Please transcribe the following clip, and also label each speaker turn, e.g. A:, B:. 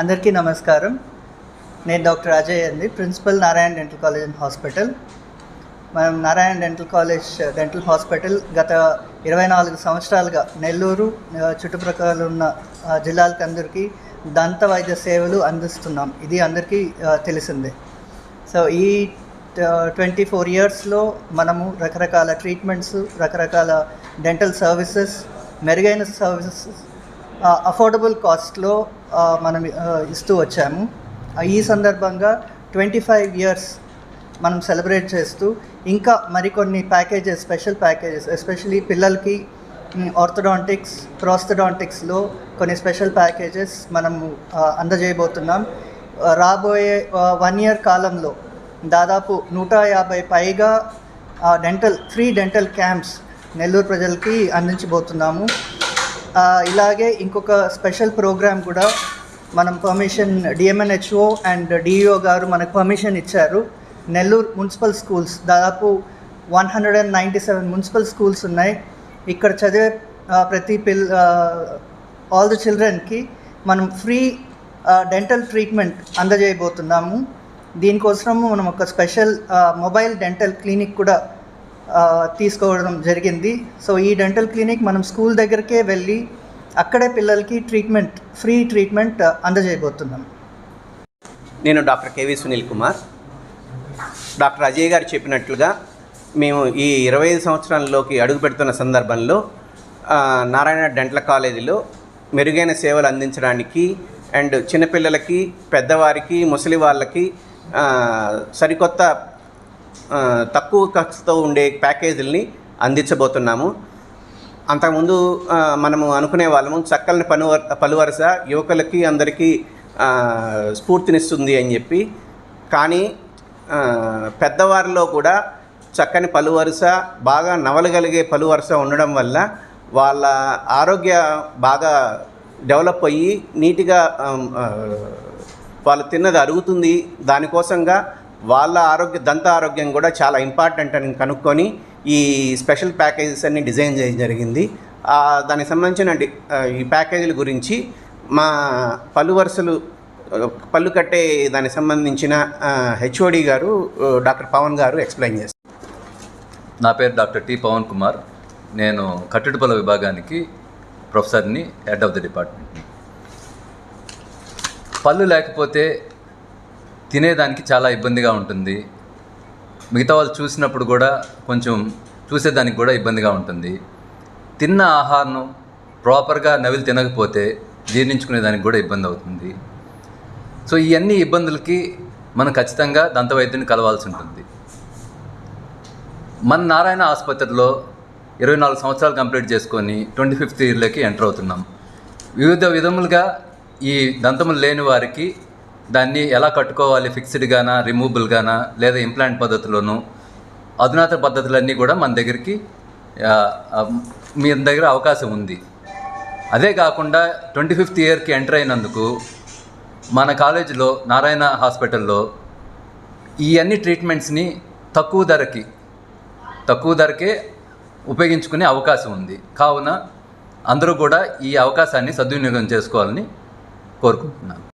A: అందరికీ నమస్కారం. నేను డాక్టర్ అజయ్ అండి principal Narayana dental college and hospital. మనం Narayana dental college dental hospital గత ఇరవై నాలుగు సంవత్సరాలుగా నెల్లూరు చుట్టుప్రక్కల ఉన్న జిల్లాలకు అందరికీ దంత వైద్య సేవలు అందిస్తున్నాం. ఇది అందరికీ తెలిసిందే. సో ఈ ట్వంటీ ఫోర్ ఇయర్స్లో మనము రకరకాల ట్రీట్మెంట్స్ రకరకాల డెంటల్ సర్వీసెస్ మెరుగైన సర్వీసెస్ అఫోర్డబుల్ కాస్ట్లో మనం ఇస్తూ వచ్చాము. ఈ సందర్భంగా ట్వంటీ ఫైవ్ ఇయర్స్ మనం సెలబ్రేట్ చేస్తూ ఇంకా మరికొన్ని ప్యాకేజెస్ స్పెషల్ ప్యాకేజెస్ ఎస్పెషలీ పిల్లలకి ఆర్థోడాంటిక్స్ ప్రోస్థడాంటిక్స్లో కొన్ని స్పెషల్ ప్యాకేజెస్ మనము అందజేయబోతున్నాం. రాబోయే వన్ ఇయర్ కాలంలో దాదాపు నూట యాభై పైగా dental free dental camps Nellore ప్రజలకి అందించబోతున్నాము. ఇలాగే ఇంకొక స్పెషల్ ప్రోగ్రామ్ కూడా మనం పర్మిషన్ డిఎంఎన్హెచ్ఓ అండ్ డిఈఓ గారు మనకు పర్మిషన్ ఇచ్చారు. నెల్లూరు మున్సిపల్ స్కూల్స్ దాదాపు one hundred and ninety seven municipal schools ఉన్నాయి. ఇక్కడ చదివే ప్రతి పిల్ ఆల్ ది చిల్డ్రన్కి మనం ఫ్రీ డెంటల్ ట్రీట్మెంట్ అందజేయబోతున్నాము. దీనికోసము మనం ఒక స్పెషల్ మొబైల్ డెంటల్ క్లినిక్ కూడా తీసుకోవడం జరిగింది. సో ఈ డెంటల్ క్లినిక్ మనం స్కూల్ దగ్గరికే వెళ్ళి అక్కడే పిల్లలకి ట్రీట్మెంట్ ఫ్రీ ట్రీట్మెంట్ అందజేయబోతున్నాం.
B: నేను doctor KV Sunil Kumar. Doctor Ajay గారు చెప్పినట్లుగా మేము ఈ ఇరవై ఐదు సంవత్సరాల్లోకి అడుగు పెడుతున్న సందర్భంలో నారాయణ డెంటల్ కాలేజీలో మెరుగైన సేవలు అందించడానికి అండ్ చిన్నపిల్లలకి పెద్దవారికి ముసలి వాళ్ళకి సరికొత్త తక్కువ ఖర్చుతో ఉండే ప్యాకేజీలని అందించబోతున్నాము. అంతకుముందు మనము అనుకునే వాళ్ళము చక్కని పను పలువరస యువకులకి అందరికీ స్ఫూర్తినిస్తుంది అని చెప్పి. కానీ పెద్దవారిలో కూడా చక్కని పలువరుస బాగా నవలగలిగే పలువరుస ఉండడం వల్ల వాళ్ళ ఆరోగ్య బాగా డెవలప్ అయ్యి నీట్గా వాళ్ళు తిన్నది అరుగుతుంది. దానికోసంగా వాళ్ళ ఆరోగ్య దంత ఆరోగ్యం కూడా చాలా ఇంపార్టెంట్ అని కనుక్కొని ఈ స్పెషల్ ప్యాకేజెస్ అన్ని డిజైన్ చేయడం జరిగింది. దానికి సంబంధించిన ఈ ప్యాకేజీల గురించి మా పలు వరుసలు పళ్ళు కట్టే దానికి సంబంధించిన హెచ్ఓడి గారు డాక్టర్ పవన్ గారు ఎక్స్ప్లెయిన్ చేస్తారు
C: నా పేరు డాక్టర్ టి పవన్ కుమార్. నేను కట్టుడుపల విభాగానికి ప్రొఫెసర్ని హెడ్ ఆఫ్ ది డిపార్ట్మెంట్ని పళ్ళు లేకపోతే తినేదానికి చాలా ఇబ్బందిగా ఉంటుంది. మిగతా వాళ్ళు చూసినప్పుడు కూడా కొంచెం చూసేదానికి కూడా ఇబ్బందిగా ఉంటుంది. తిన్న ఆహారం ప్రాపర్గా నవిలి తినకపోతే జీర్ణించుకునేదానికి కూడా ఇబ్బంది అవుతుంది. సో ఇవన్నీ ఇబ్బందులకి మనం ఖచ్చితంగా దంతవైద్యుని కలవాల్సి ఉంటుంది. మన నారాయణ ఆసుపత్రిలో ఇరవై నాలుగు సంవత్సరాలు కంప్లీట్ చేసుకొని ట్వంటీ ఫిఫ్త్ ఇయర్లోకి ఎంటర్ అవుతున్నాం. వివిధ విధములుగా ఈ దంతములు లేని వారికి దాన్ని ఎలా కట్టుకోవాలి ఫిక్స్డ్గానా రిమూవబుల్గానా లేదా ఇంప్లాంట్ పద్ధతిలోనూ అధునాతన పద్ధతులన్నీ కూడా మన దగ్గరికి మీ దగ్గర అవకాశం ఉంది. అదే కాకుండా ట్వంటీ ఫిఫ్త్ ఇయర్కి ఎంటర్ అయినందుకు మన కాలేజీలో నారాయణ హాస్పిటల్లో ఈ అన్ని ట్రీట్మెంట్స్ని తక్కువ ధరకి తక్కువ ధరకే ఉపయోగించుకునే అవకాశం ఉంది. కావున అందరూ కూడా ఈ అవకాశాన్ని సద్వినియోగం చేసుకోవాలని కోరుకుంటున్నాను.